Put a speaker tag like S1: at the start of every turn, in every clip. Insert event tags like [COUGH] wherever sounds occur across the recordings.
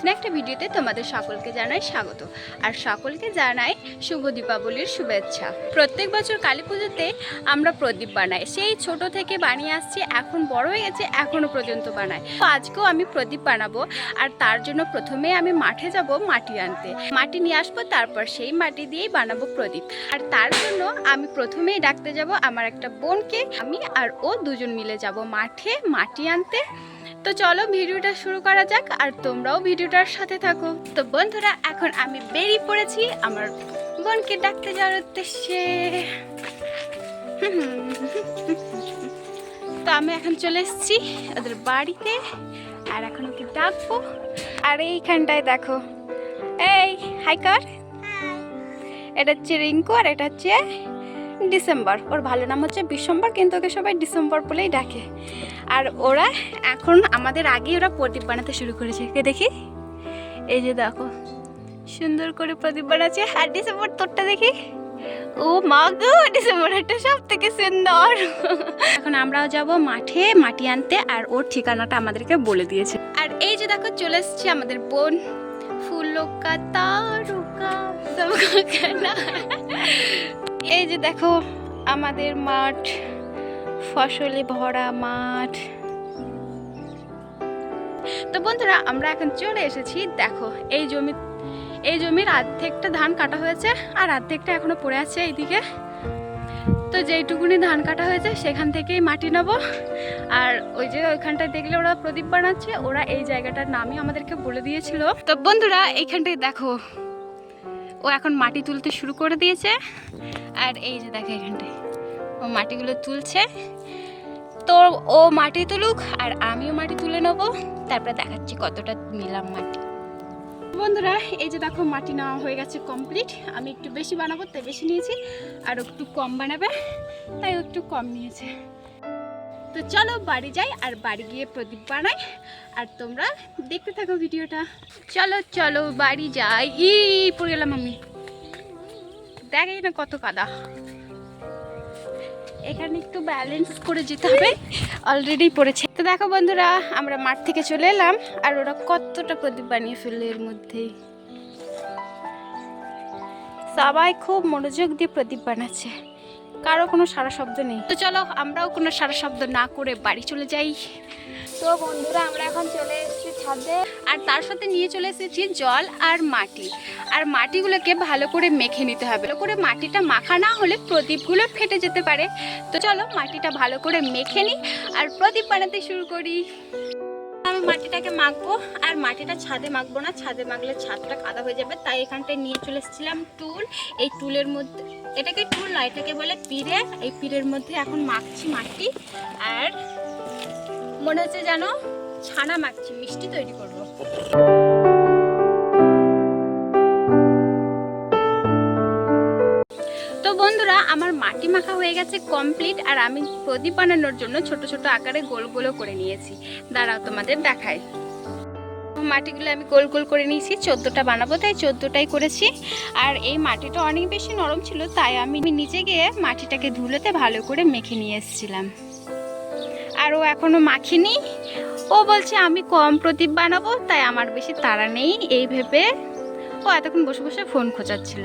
S1: নতুন একটা ভিডিওতে তোমাদের সকলকে জানাই স্বাগত। আর সকলকে জানাই শুভ দীপাবলির শুভেচ্ছা। প্রত্যেক বছর কালী পুজোতে আমরা প্রদীপ বানাই। সেই ছোট থেকে বানিয়ে আসছি, এখন বড় হয়ে গেছে এখনও পর্যন্ত বানাই। তো আজকেও আমি প্রদীপ বানাবো, আর তার জন্য প্রথমে আমি মাঠে যাব মাটি আনতে। মাটি নিয়ে আসব, তারপর সেই মাটি দিয়েই বানাবো প্রদীপ। আর তার জন্য আমি প্রথমেই ডাকতে যাব আমার একটা বোনকে, আমি আর ও দুজন মিলে যাব মাঠে মাটি আনতে। তো চলো ভিডিওটা শুরু করা যাক আর তোমরাও ভিডিওটার সাথে থাকো। তো বন্ধুরা, এখন আমি বেরিয়ে পড়েছি আমার বোনকে ডাকতে যাওয়ার উদ্দেশ্যে। তো আমি এখন চলে এসেছি ওদের বাড়িতে আর এখন ওকে ডাকবো। আর এইখানটায় দেখো। এই হাই কর। এটা হচ্ছে রিঙ্কু আর এটা হচ্ছে ডিসেম্বর। ওর ভালো নাম হচ্ছে ডিসেম্বর কিন্তু ওকে সবাই ডিসেম্বর বলেই ডাকে। আর ওরা এখন আমাদের আগেই ওরা প্রদীপ বানাতে শুরু করেছে। কে দেখি? এই যে দেখো, সুন্দর করে প্রদীপ বানাচ্ছে। আর ডিসেম্বর তোরটা দেখি? ও মা গো ডিসেম্বরটা সব থেকে সুন্দর। এখন আমরাও যাব মাঠে, মাটি আনতে, আর ওর ঠিকানাটা আমাদেরকে বলে দিয়েছে। আর এই যে দেখো, চলে এসছে আমাদের বোন। ফুলো কা তারকা এই যে দেখো, আমাদের মাঠ। ফসলে, ভরা মাঠ। তো বন্ধুরা, আমরা এখন চলে এসেছি। দেখো, এই জমি, এই জমির অর্ধেকটা ধান কাটা হয়েছে আর অর্ধেকটা এখনও পড়ে আছে এইদিকে। তো যেইটুকুনি ধান কাটা হয়েছে, সেখান থেকেই মাটি নেব। আর ওই যে ওইখানটায় দেখলে ওরা প্রদীপ বানাচ্ছে, ওরা এই জায়গাটার নামই আমাদেরকে বলে দিয়েছিল। তো বন্ধুরা, এইখানটায় দেখো, ও এখন মাটি তুলতে শুরু করে দিয়েছে। আর এই যে দেখো এখানটায়। ও মাটিগুলো তুলছে। তো ও মাটি তুলুক আর আমিও মাটি তুলে নেব। তারপরে দেখাচ্ছি কতটা নিলাম মাটি। বন্ধুরা, এই যে দেখো মাটি নেওয়া হয়ে গেছে কমপ্লিট আমি একটু বেশি বানাবো, তাই বেশি নিয়েছি। আর একটু কম বানাবে, তাই একটু কম নিয়েছে। তো চলো বাড়ি যাই আর বাড়ি গিয়ে প্রদীপ বানাই। আর তোমরা দেখতে থাকো ভিডিওটা। চলো চলো বাড়ি যাই। ই, পড়ে গেলাম আমি। দেখে না কত কাদা। এখানে একটু ব্যালেন্স করে যেতে হবে। অলরেডি পড়েছে। তো দেখো বন্ধুরা, আমরা মাঠ থেকে চলে এলাম, আর ওরা কতটা প্রদীপ বানিয়ে ফেলল এর মধ্যেই সবাই খুব মনোযোগ দিয়ে প্রদীপ বানাচ্ছে। কারও কোনো সারা শব্দ নেই। তো চলো, আমরাও কোনো সারা শব্দ না করে বাড়ি চলে যাই। তো বন্ধুরা, আমরা এখন চলে এসেছি ছাদে। আর তার সাথে নিয়ে চলে এসেছি জল আর মাটি। আর মাটিগুলোকে ভালো করে মেখে নিতে হবে। ভালো করে মাটিটা মাখা না হলে প্রদীপগুলো ফেটে যেতে পারে। তো চলো মাটিটা ভালো করে মেখে নিই আর প্রদীপ বানাতে শুরু করি। আমি মাটিটাকে মাখবো আর মাটিটা ছাদে মাখবো না। ছাদে মাখলে ছাদটা কাদা হয়ে যাবে। তাই এখানটায় নিয়ে চলে এসেছিলাম টুল। এই টুলের মধ্যে এটাকে টুল না এটাকে বলে পিড়ে। এই পিড়ের মধ্যে এখন মাখছি মাটি। আর মনে হচ্ছে যেন ছানা মাখছি, মিষ্টি তৈরি করব। তো বন্ধুরা, আমার মাটি মাখা হয়ে গেছে কমপ্লিট আর আমি প্রদীপ বানানোর জন্য ছোট ছোট আকারে গোল গোলও করে নিয়েছি। দাঁড়াও তোমাদের দেখাই। মাটিগুলো আমি গোল গোল করে নিয়েছি, চোদ্দোটা বানাবো, তাই চোদ্দোটাই করেছি। আর এই মাটিটা অনেক বেশি নরম ছিল, তাই আমি নিচে গিয়ে মাটিটাকে ধুলোতে ভালো করে মেখে নিয়ে এসেছিলাম। আর ও এখনও মাখিনি। ও বলছে, আমি কম প্রদীপ বানাবো, তাই আমার বেশি তাড়া নেই। এই ভেবে ও এতক্ষণ বসে বসে ফোন খোঁচাচ্ছিল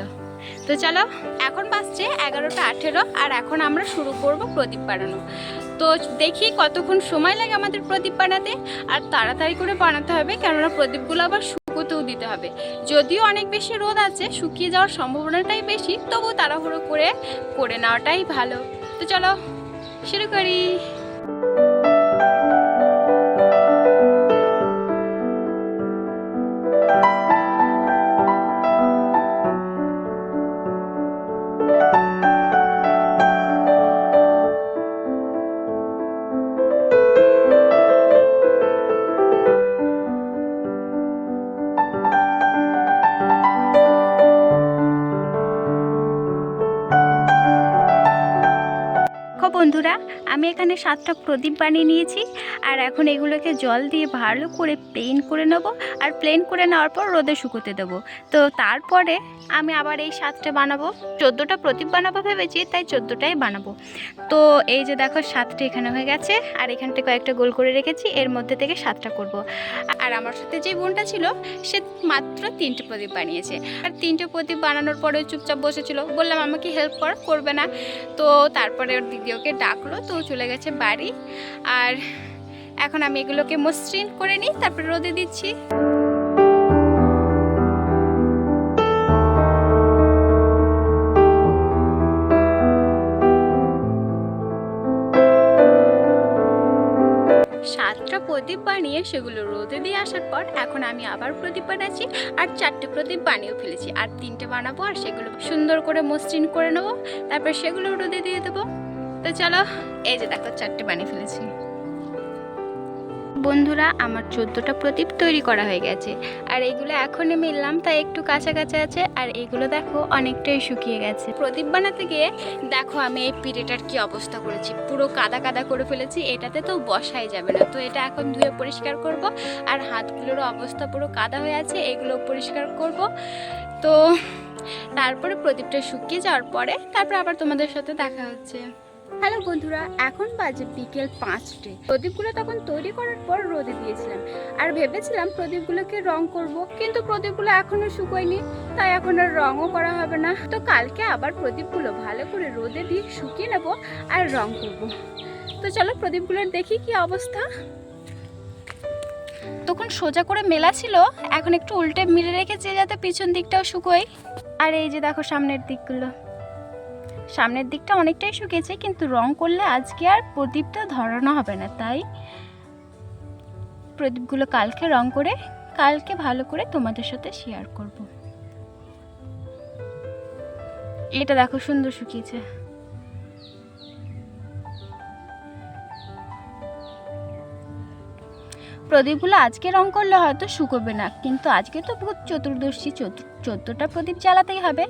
S1: তো চলো, এখন বাজছে এগারোটা আঠেরো, আর এখন আমরা শুরু করব প্রদীপ বানানো। তো দেখি কতক্ষণ সময় লাগে আমাদের প্রদীপ বানাতে, আর তাড়াতাড়ি করে বানাতে হবে, কেননা প্রদীপগুলো আবার শুকোতেও দিতে হবে। যদিও অনেক বেশি রোদ আছে, শুকিয়ে যাওয়ার সম্ভাবনাটাই বেশি, তবু তাড়াহুড়ো করে করে নেওয়াটাই ভালো। তো চলো, শুরু করি। বন্ধুরা, আমি এখানে সাতটা প্রদীপ বানিয়ে নিয়েছি আর এখন এগুলোকে জল দিয়ে ভালো করে প্লেন করে নেব আর প্লেন করে নেওয়ার পর রোদে শুকোতে দেবো। তো তারপরে আমি আবার এই সাতটা বানাবো। চোদ্দোটা প্রদীপ বানাবো ভেবেছি, তাই চোদ্দোটাই বানাবো। তো এই যে দেখো, সাতটা এখানে হয়ে গেছে আর এখানটা কয়েকটা গোল করে রেখেছি, এর মধ্যে থেকে সাতটা করব। আর আমার সাথে যে বোনটা ছিল, সে মাত্র তিনটে প্রদীপ বানিয়েছে। আর তিনটে প্রদীপ বানানোর পরে চুপচাপ বসেছিল। বললাম, আমাকে হেল্প কর, করবে না। তো তারপরে ওর দিদি ওকে ডাকলো, তো চলে গেছে বাড়ি। আর এখন আমি এগুলোকে মসৃণ করে নিই, তারপরে রোদে দিচ্ছি। সাতটা প্রদীপ বানিয়ে সেগুলো রোদে দিয়ে আসার পর এখন আমি আবার প্রদীপ বানাচ্ছি, আর চারটে প্রদীপ বানিয়েও ফেলেছি। আর তিনটে বানাবো, আর সেগুলো সুন্দর করে মসৃণ করে নেব, তারপর সেগুলো রোদে দিয়ে দেবো। তো চলো, এই যে দেখো চারটে বানিয়ে ফেলেছি। বন্ধুরা, আমার চোদ্দোটা প্রদীপ তৈরি করা হয়ে গেছে। আর এইগুলো এখনই মিললাম, তাই একটু কাছা কাছা আছে। আর এইগুলো দেখো, অনেকটাই শুকিয়ে গেছে। প্রদীপ বানাতে গিয়ে, দেখো আমি এই পিঠেটার কি অবস্থা করেছি। পুরো কাদা কাদা করে ফেলেছি, এটাতে তো বসাই যাবে না। তো এটা এখন ধুয়ে পরিষ্কার করব, আর হাতগুলোরও অবস্থা পুরো কাদা হয়ে আছে, এগুলো পরিষ্কার করব। তো তারপরে প্রদীপটা শুকিয়ে যাওয়ার পরে, তারপর আবার তোমাদের সাথে দেখা হচ্ছে। হ্যালো বন্ধুরা, এখন বাজে বিকেল পাঁচটে। প্রদীপগুলো তখন তৈরি করার পর রোদে দিয়েছিলাম। আর ভেবেছিলাম প্রদীপগুলোকে রং করব, কিন্তু প্রদীপগুলো এখনও শুকোয়নি, তাই এখন আর রঙও করা হবে না। তো কালকে আবার প্রদীপগুলো ভালো করে রোদে দিয়ে শুকিয়ে নেব আর রং করব। তো চলো প্রদীপগুলোর দেখি কি অবস্থা। তখন সোজা করে মেলা ছিল, এখন একটু উল্টে মিলে রেখেছি যাতে পিছন দিকটাও শুকোয়। আর এই যে দেখো সামনের দিকগুলো। সামনের দিকটা অনেকটাই শুকিয়েছে, কিন্তু রং করলে আজকে আর প্রদীপটা ধরানো হবে না, তাই প্রদীপগুলো কালকে রং করে, কালকে ভালো করে তোমাদের সাথে শেয়ার করব। এটা দেখো সুন্দর শুকিয়েছে। প্রদীপগুলো আজকে রং করলে হয়তো শুকোবে না, কিন্তু আজকে তো ভূত চতুর্দশী, চতুর, চোদ্দোটা প্রদীপ জ্বালাতেই হবে।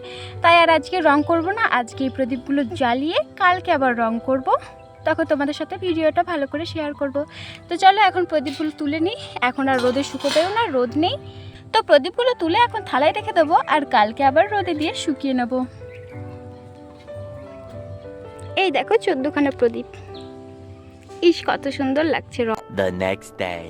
S1: তাই আর আজকে রং করব না, আজকে এই প্রদীপগুলো জ্বালিয়ে কালকে আবার রং করব। তখন তোমাদের সাথে ভিডিওটা ভালো করে শেয়ার করব। তো চলো এখন প্রদীপগুলো তুলে নিই। এখন আর রোদে শুকোবেও না, রোদ নেই। তো প্রদীপগুলো তুলে এখন থালায় রেখে দেবো আর কালকে আবার রোদে দিয়ে শুকিয়ে নেব। এই দেখো চোদ্দোখানা প্রদীপ। ইস কত সুন্দর লাগছে
S2: day.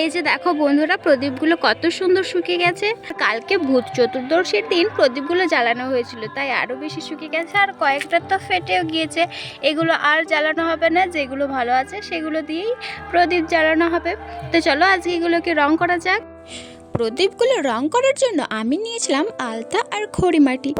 S1: এই যে দেখো বন্ধুরা প্রদীপগুলো কত সুন্দর শুকিয়ে গেছে। কালকে ভূত চতুর্দশীর দিন প্রদীপগুলো জ্বালানো হয়েছিল তাই আরও বেশি শুকিয়ে গেছে। আর কয়েকটা তো ফেটেও গিয়েছে। এগুলো আর জ্বালানো হবে না যেগুলো ভালো আছে সেগুলো দিয়েই প্রদীপ জ্বালানো হবে। তো চলো আজকে এগুলোকে রং করা যাক। প্রদীপগুলো রং করার জন্য আমি নিয়েছিলাম আলতা আর খড়িমাটি।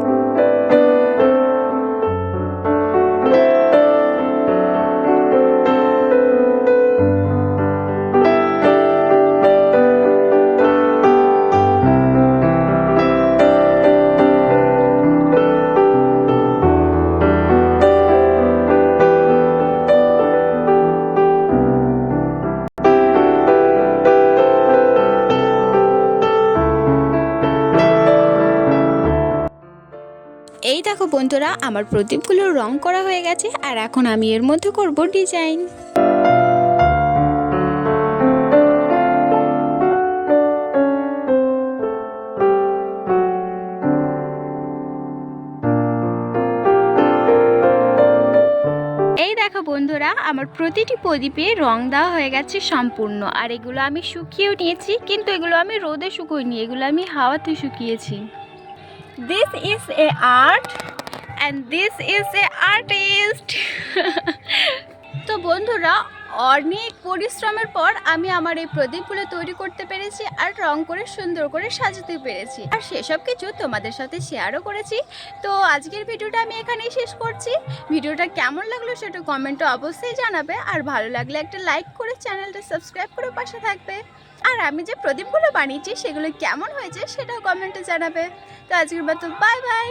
S1: এই দেখো বন্ধুরা, আমার প্রদীপগুলো রং করা হয়ে গেছে আর এখন আমি এর মধ্যে করব ডিজাইন। বন্ধুরা, আমার প্রতিটি প্রদীপে রং দেওয়া হয়ে গেছে সম্পূর্ণ। আর এগুলো আমি শুকিয়েও নিয়েছি, কিন্তু এগুলো আমি রোদে শুকোইনি, এগুলো আমি হাওয়াতে শুকিয়েছি। this is a art and this is a artist [LAUGHS] তো বন্ধুরা অনেক পরিশ্রমের পর আমি আমার এই প্রদীপগুলো তৈরি করতে পেরেছি আর রং করে সুন্দর করে সাজাতে পেরেছি। আর সেসব কিছু তোমাদের সাথে শেয়ারও করেছি। তো আজকের ভিডিওটা আমি এখানেই শেষ করছি। ভিডিওটা কেমন লাগল সেটা কমেন্টে অবশ্যই জানাবে। আর ভালো লাগলে একটা লাইক করে চ্যানেলটা সাবস্ক্রাইব করে পাশে থাকবে। আর আমি যে প্রদীপগুলো বানিয়েছি সেগুলো কেমন হয়েছে সেটাও কমেন্টে জানাবে। তো আজকের মতো বাই বাই